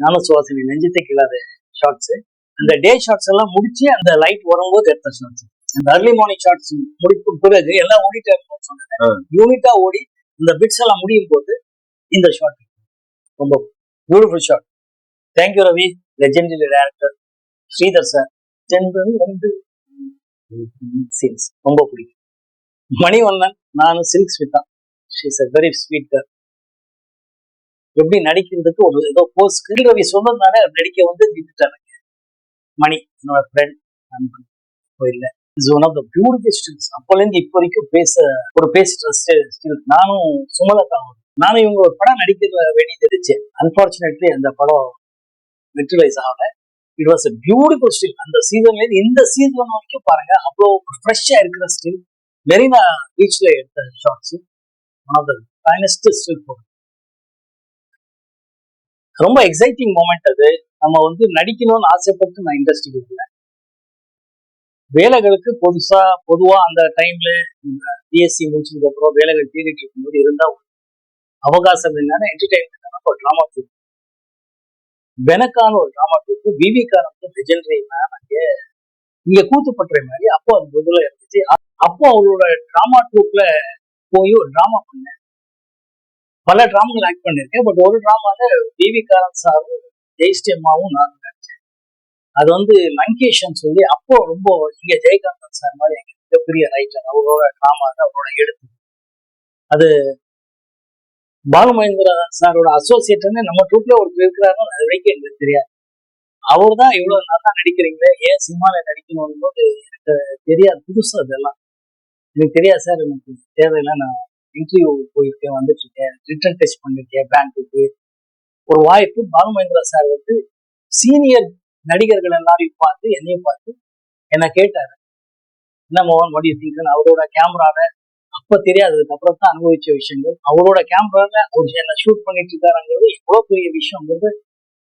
நானும் சுவாசினி நெஞ்சத்தை கிளாத ஷார்ட்ஸ் அந்த டே ஷார்ட்ஸ் எல்லாம் முடிச்சு அந்த லைட் வரும்போது எடுத்த ஷார்ட்ஸ் அந்த அர்லி மார்னிங் ஷார்ட்ஸ் முடிக்கும் பிறகு எல்லாம் ஓடிட்டே இருக்கும் ஆ. சொன்னேன் யூனிட்டா ஓடி இந்த பிட்ஸ் எல்லாம் முடியும் போது இந்த ஷார்ட் ரொம்ப beautiful shot thank you Ravi legendary director Sridhar sir general வந்து சீன்ஸ் ரொம்ப பிடிக்கும். மணிவண்ணன் நானும் Silk Smitha she's a very sweet care எப்படி நடிக்கிறதுக்கு ஒரு ஏதோ போஸ் ரவி சொன்னதுனால நடிக்க வந்து நின்றுட்டாங்க மணி என்னோட ஃப்ரெண்ட் நண்பன் கோயில்ல. Is one of the beautiful stills அப்போலேருந்து இப்போ வரைக்கும் பேச ஒரு பேசுற ஸ்டில் நானும் சுமலதா. நானும் இவங்க ஒரு படம் நடிக்க வேண்டியது இருந்துச்சு. அன்பார்ச்சுனேட்லி அந்த படம் வெற்றிலைஸ் ஆகல. It was a beautiful still அந்த சீசன்லேருந்து இந்த சீசன் வரைக்கும் பாருங்க அவ்வளோ ஃப்ரெஷ்ஷாக இருக்கிற ஸ்டில் மெரினா பீச்ல எடுத்த shots one of the finest still போகும் ரொம்ப எக்ஸைட்டிங் மூமெண்ட் அது. நம்ம வந்து நடிக்கணும்னு ஆசைப்பட்டு நான் இண்டஸ்ட்ரிக்கு வரல வேலைகளுக்கு புதுசா பொதுவா அந்த டைம்ல பிஎஸ்சி முடிச்சதுக்கு அப்புறம் வேலைகள் தேடிட்டு இருக்கும்போது இருந்தா அவகாசம் என்னன்னா என்டர்டைன்மெண்ட் ஒரு டிராமா ட்ரூப் பெனக்கான ஒரு டிராமா ட்ரூப் விவிகாரன் லெஜெண்டரி அங்கே இங்க கூத்துப்பட்டுற மாதிரி அப்போ அது முதல்ல இருந்துச்சு அப்போ அவரோட டிராமா ட்ரூப்ல போய் ஒரு டிராமா பண்ணேன். பல ட்ராமாகள் ஆக்ட் பண்ணிருக்கேன் பட் ஒரு ட்ராமால டிவி காரன் சாரும் ஜெயஸ்ரீ அம்மாவும் நான் நடிச்சேன் அது வந்து லங்கேஷன் சொல்லி அப்போ ரொம்ப இங்க ஜெயகாந்தன் சார் மாதிரி எங்க மிகப்பெரிய ரைட்டர் அவரோட ட்ராமா அவரோட எடுத்து அது பாலுமகேந்திரா சாரோட அசோசியேட்னு நம்ம ட்ரூப்ல ஒருத்தர் இருக்கிறாருன்னு அது வரைக்கும் எங்களுக்கு தெரியாது. அவர் தான் இவ்வளவு நல்லா நடிக்கிறீங்களே ஏன் சினிமாவில் நடிக்கணும் போது எனக்கு தெரியாது. புதுசு அதெல்லாம். எனக்கு தெரியாது சார் எனக்கு தேவையில்லை நான் இன்டர்வியூ போயிருக்கேன் வந்துட்டுருக்கேன். ரிட்டர்ன் டெஸ்ட் பண்ணிருக்கேன் பேங்க்குக்கு ஒரு வாய்ப்பு பாலுமகேந்திரா சார் வந்து சீனியர் நடிகர்கள் எல்லாரையும் பார்த்து என்னையும் பார்த்து என்ன கேட்டார். என்ன மோகன் வடி திங்கன் அவரோட கேமரால அப்போ தெரியாததுக்கு அப்புறம் தான் அனுபவிச்ச விஷயங்கள். அவரோட கேமராவில் அவர் என்ன ஷூட் பண்ணிட்டு இருக்காருங்கிறது எவ்வளோ பெரிய விஷயங்கிறது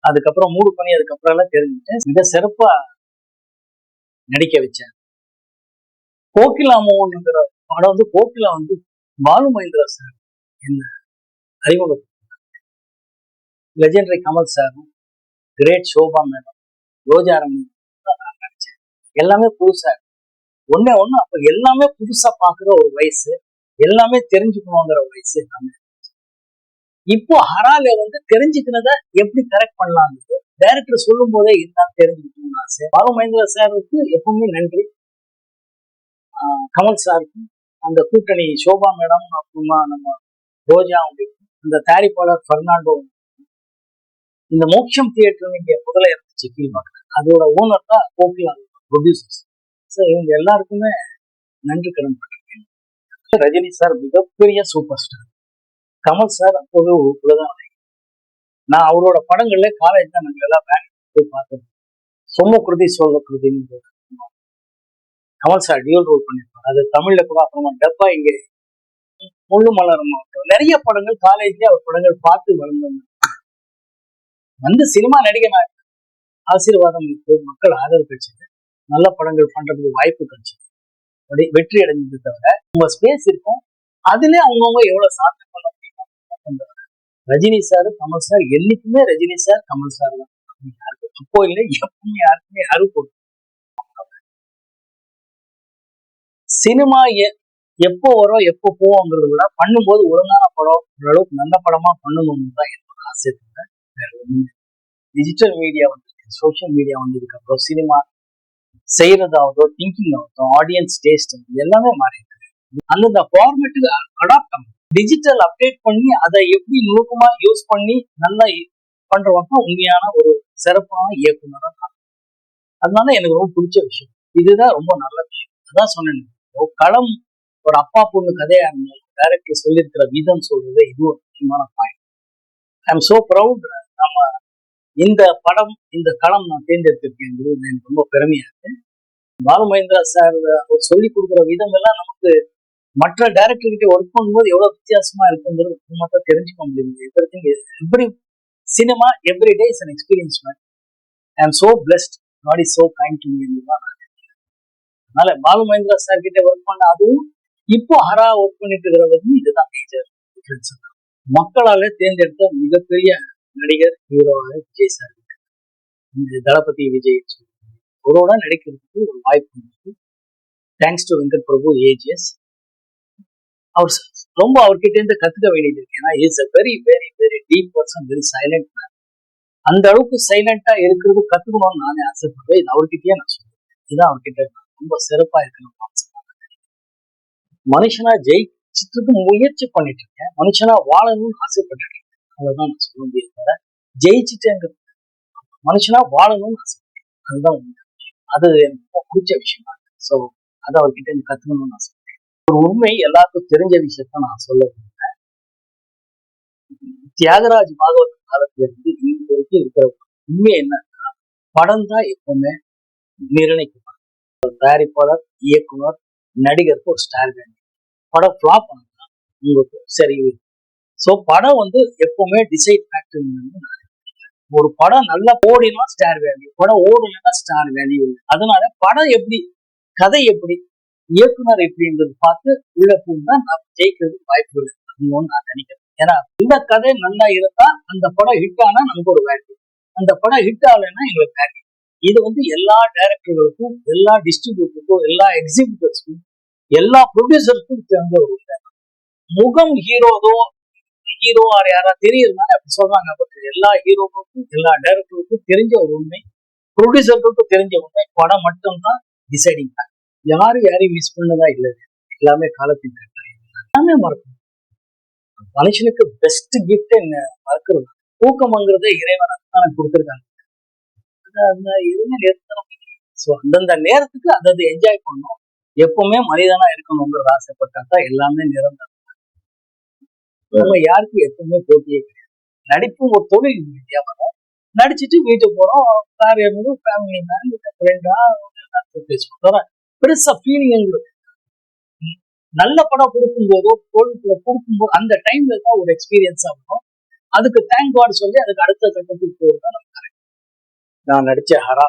அதுக்கப்புறம் மூடு பண்ணி அதுக்கப்புறம் எல்லாம் தெரிஞ்சுட்டேன் மிக சிறப்பாக நடிக்க வச்சேன் கோகிலா மோகன்ங்கிற படம் வந்து கோகிலா வந்து பாலு மகேந்திரா சார் என்ன அறிமுகம். லெஜெண்டரி கமல் சாரும் கிரேட் சோபா மேடம் ரோஜாரம் நான் எல்லாமே புதுசா ஒன்னே ஒன்று ஒண்ணு அப்ப எல்லாமே புதுசா பாக்குற ஒரு வயசு எல்லாமே தெரிஞ்சுக்கணுங்கிற வயசு எல்லாமே இப்போ ஹரால வந்து தெரிஞ்சுக்கிறத எப்படி கரெக்ட் பண்ணலாம்னு டைரக்டர் சொல்லும் போதே இதுதான் தெரிஞ்சுக்கணும்னு ஆசை. பாலு மகேந்திரா சாருக்கு எப்பவுமே நன்றி. ஆஹ் கமல் சாருக்கும் அந்த கூட்டணி சோபா மேடம் அப்புறமா நம்ம ரோஜா அவங்களுக்கு அந்த தயாரிப்பாளர் பெர்னாண்டோ இந்த மோட்சம் தியேட்டர் இங்கே முதல்ல இருந்துச்சு கீழ்பாக்க அதோட ஓனர் தான் கோகிலா ப்ரொடியூசர்ஸ் ஸோ இவங்க எல்லாருக்குமே நன்றி கடன் பட்டிருக்கேன். ரஜினி சார் மிகப்பெரிய சூப்பர் ஸ்டார் கமல் சார் அப்போது ஒரு குலதான் நான் அவரோட படங்கள்ல காலேஜ் தான் நாங்கள் எல்லாம் பேங்க் போய் பார்த்தோம் சொம்ம கிருதி சோக கிருதின்னு கமல் சார் டியூல் ரோல் பண்ணியிருப்பார் அது தமிழ்ல கூட அப்புறமா டப்பா இங்கே முள்ளு மலர் மாவட்டம். நிறைய படங்கள் காலேஜ்லேயே அவர் படங்கள் பார்த்து வளர்ந்தாங்க வந்து சினிமா நடிகனா ஆசீர்வாதம் மக்கள் ஆதரவு கிடைச்சது நல்ல படங்கள் பண்றதுக்கு வாய்ப்பு கிடைச்சது அப்படி வெற்றி அடைஞ்சது தவிர உங்க ஸ்பேஸ் இருக்கும். அதுல அவங்கவுங்க எவ்வளவு சாதனை பண்ண முடியும் ரஜினி சார் கமல் சார் என்னைக்குமே ரஜினி சார் கமல் சார் தான். யாருக்கும் இப்போ இல்லை. எப்பவுமே யாருக்குமே யாரும் போட்டு சினிமா எப்போ வரும் எப்போ போவோங்கிறத விட பண்ணும்போது ஒழுங்கான படம் ஓரளவுக்கு நல்ல படமா பண்ணணும்னு தான் என்னோட ஆசை வேற டிஜிட்டல் மீடியா வந்திருக்கு. சோசியல் மீடியா வந்ததுக்கு அப்புறம் சினிமா செய்யறதாகட்டும் திங்கிங் ஆகட்டும் ஆடியன்ஸ் டேஸ்ட் எல்லாமே மாறி இருக்கு அந்தந்த ஃபார்மேட்டுக்கு அடாப்ட் பண்ணும் டிஜிட்டல் அப்டேட் பண்ணி அதை எப்படி நுணுக்கமா யூஸ் பண்ணி நல்லா பண்றவங்க உண்மையான ஒரு சிறப்பான இயக்குனரா அதனால எனக்கு ரொம்ப பிடிச்ச விஷயம். இதுதான் ரொம்ப நல்ல விஷயம். அதான் சொன்னேன். களம் ஒரு அப்பா பொண்ணு கதையா இருந்தாலும் டைரக்டர் சொல்லியிருக்கிற விதம் சொல்றது இது ஒரு முக்கியமான point I am so proud நம்ம இந்த படம் இந்த களம் நான் தேர்ந்தெடுத்திருக்கேங்கிறது எனக்கு ரொம்ப பெருமையா இருக்கு. பாலு மகேந்திரா சார் அவர் சொல்லி கொடுக்குற விதம் எல்லாம் நமக்கு மற்ற டைரக்டர் கிட்ட ஒர்க் பண்ணும்போது எவ்வளவு வித்தியாசமா இருக்குங்கிறது மட்டும் தெரிஞ்சுக்க முடியுது. Every every cinema every day is an experience man I am so blessed not is so kind to me அதனால பாலு மகேந்திரா சார் கிட்ட ஒர்க் பண்ண அதுவும் இப்போ ஹரா ஒர்க் பண்ணிட்டு இருக்கிற வரைக்கும் இதுதான் மேஜர் டிஃபரன்ஸ் மக்களால தேர்ந்தெடுத்த மிகப்பெரிய நடிகர் ஹீரோவாக விஜய் சார் இந்த தளபதி விஜய் அவரோட நடிக்கிறதுக்கு ஒரு வாய்ப்பு இருக்கு. Thanks to Venkat Prabhu AGS அவர் ரொம்ப அவர்கிட்ட இருந்து கத்துக்க வேண்டியது இருக்கு. ஏன்னா is a very very very deep person very silent man அந்த அளவுக்கு சைலண்டா இருக்கிறது கத்துக்கணும்னு நானே ஆசைப்படுறேன். இது அவர்கிட்டயே நான் சொல்றேன். இதுதான் அவர்கிட்ட ரொம்ப சிறப்பா இருக்கணும் மனுஷனா ஜெயிச்சதுக்கு முயற்சி பண்ணிட்டு இருக்கேன் மனுஷனா வாழணும்னு ஆசைப்பட்டு இருக்கேன் அவ்வளவுதான் நான் சொல்ல முடியாது ஜெயிச்சுட்டேங்கிறது மனுஷனா வாழணும்னு ஆசைப்பட்டேன் அதுதான் அது எனக்கு ரொம்ப பிடிச்ச விஷயமா இருக்கு. ஸோ அதை அவர்கிட்ட எனக்கு கத்துக்கணும்னு ஆசைப்பட்டேன் ஒரு உண்மை எல்லாருக்கும் தெரிஞ்ச விஷயத்த நான் சொல்ல விரும்புறேன். தியாகராஜ் பாகவத் காலத்திலிருந்து இன்னைக்கு வரைக்கும் இருக்கிற உண்மை என்னன்னா படம் தான் எப்பவுமே நிர்ணயிக்கும் தயாரிப்பாளர் இயக்குனர் நடிகருக்கு ஒரு ஸ்டார் வேணும். படம் ஃப்ளாப் ஆனா உங்களுக்கு சரி ஸோ படம் வந்து எப்பவுமே டிசைட் ஃபேக்டர் ஒரு படம் நல்லா ஓடினா ஸ்டார் வேல்யூ படம் ஓடலைன்னா ஸ்டார் வேல்யூ இல்லை. அதனால படம் எப்படி கதை எப்படி இயக்குனர் எப்படின்றது பார்த்து உள்ள போனா நான் ஜெயிக்கிறதுக்கு வாய்ப்பு இருக்குன்னு நான் நினைக்கிறேன். ஏன்னா இந்த கதை நல்லா இருந்தா அந்த படம் ஹிட் ஆனா நமக்கு ஒரு வேல்யூ அந்த படம் ஹிட் ஆகலைன்னா எங்களுக்கு வேல்யூ இது வந்து எல்லா டைரக்டர்களுக்கும் எல்லா டிஸ்ட்ரிபியூட்டருக்கும் எல்லா எக்ஸிபியூட்டர்ஸ்க்கும் எல்லா ப்ரொடியூசருக்கும் தெரிஞ்ச ஒரு முகம் ஹீரோதோ ஹீரோ ஆர் யாரா தெரியுதுனால அப்படி சொல்றாங்க. பட் எல்லா ஹீரோக்கும் எல்லா டைரக்டருக்கும் தெரிஞ்ச ஒரு உண்மை ப்ரொடியூசருக்கும் தெரிஞ்ச உண்மை. படம் மட்டும்தான் டிசைடிங் யாரும் யாரையும் மிஸ் பண்ணதா இல்லை. எல்லாமே காலத்தின் எல்லாமே மறக்கணும். மனுஷனுக்கு பெஸ்ட் கிஃப்ட் என்ன? மறக்கிறது ஊக்கம்ங்கிறத இறைவன் தான் கொடுத்துருக்காங்க. அந்த எதுவுமே ஸோ அந்தந்த நேரத்துக்கு அதை என்ஜாய் பண்ணணும். எப்பவுமே மனிதனா இருக்கணுங்கிறது ஆசைப்பட்டா தான் எல்லாமே நிரந்தரம். நம்ம யாருக்கும் எப்பவுமே போட்டியே கிடையாது. நடிப்பும் ஒரு தொழில் வித்தியாசம் நடிச்சிட்டு வீட்டுக்கு போறோம். கார் ஏறணும் ஃபேமிலி மேன் ஃப்ரெண்டா பேசுவோம் பெருசா ஃபீலிங்கிறது நல்ல படம் கொடுக்கும்போதோ தோல்விக்குள்ள கொடுக்கும்போது அந்த டைம்ல தான் ஒரு எக்ஸ்பீரியன்ஸ் ஆகணும் அதுக்கு தேங்க் காட் சொல்லி அதுக்கு அடுத்த கட்டத்துக்கு போகிறது தான் நான் நடிச்ச ஹரா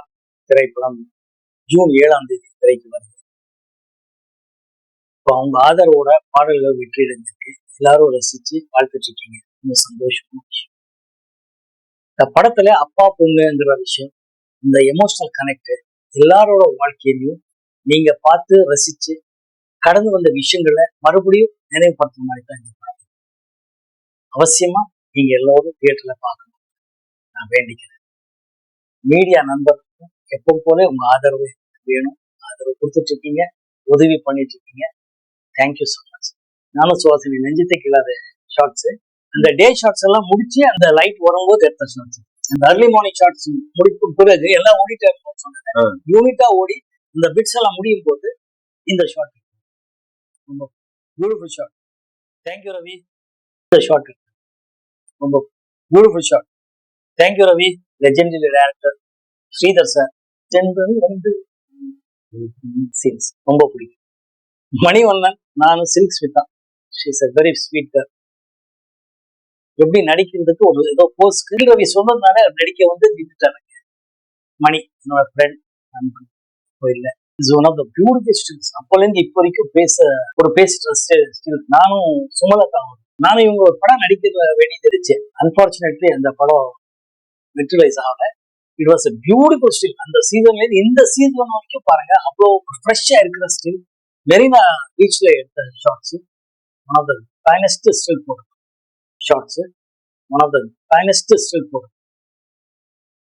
திரைப்படம் ஜூன் ஏழாம் தேதி திரைக்கு வருது. இப்போ அவங்க ஆதரவோட பாடல்கள் வெற்றி அடைஞ்சிருக்கு எல்லாரும் ரசிச்சு வாழ்த்துட்டு இருக்கீங்க ரொம்ப சந்தோஷமான இந்த படத்துல அப்பா பொண்ணுங்கிற விஷயம் இந்த எமோஷனல் கனெக்ட் எல்லாரோட வாழ்க்கையிலையும் நீங்க பார்த்து ரசிச்சு கடந்து வந்த விஷயங்களை மறுபடியும் நினைவுபடுத்துற மாதிரி தான் இந்த படம். அவசியமா நீங்க எல்லோரும் தியேட்டர்ல பார்க்கணும். நான் வேண்டிக்கிறேன். மீடியா நண்பர்களுக்கும் எப்பவும் போல உங்க ஆதரவு வேணும். ஆதரவு கொடுத்துட்டு இருக்கீங்க உதவி பண்ணிட்டு இருக்கீங்க தேங்க்யூ ஸோ மச் நானும் சுவாசினி நெஞ்சத்தை கிளாத ஷார்ட்ஸ் அந்த டே ஷார்ட்ஸ் எல்லாம் முடிச்சு அந்த லைட் வரும்போது எடுத்த ஷார்ட்ஸ் அந்த அர்லி மார்னிங் ஷார்ட்ஸ் முடிக்கும் பிறகு எல்லாம் ஓடிட்டே இருக்கும் சொன்னேன் யூனிட்டா ஓடி இந்த பிட்ஸ் எல்லாம் முடியும் போது இந்த ஷார்ட் ரொம்ப பியூட்டிஃபுல் ஷார்ட் தேங்க்யூ ரவி. இந்த ஷார்ட் ரொம்ப beautiful shot thank you Ravi. Legendary director Sridhar sir general வந்து சீன்ஸ் ரொம்ப பிடிக்கும். மணிவண்ணன் நானும் Silk Smitha she's a very sweet care எப்படி நடிக்கிறதுக்கு ஒரு ஏதோ போஸ் போஸ்ட் ரவி சொன்னதுனால நடிக்க வந்து நின்றுட்டாங்க. மணி என்னோட ஃப்ரெண்ட் நண்பன் கோயில்ல is one of the beautiful stills அப்போலேருந்து இப்போ வரைக்கும் பேச ஒரு பேசுற ஸ்டில் நானும் சுமலதா நானும் இவங்க ஒரு படம் நடிக்க வேண்டியது இருந்துச்சு. அன்பார்ச்சுனேட்லி அந்த படம் மெட்ரலைஸ் ஆகல. It was a beautiful still அந்த சீசன்ல இந்த சீசன் வரைக்கும் பாருங்க அவ்வளோ ஃப்ரெஷ்ஷா இருக்கிற ஸ்டில் மெரினா பீச்ல எடுத்த shots one of the finest still போடுறது shots one of the finest still போடுறது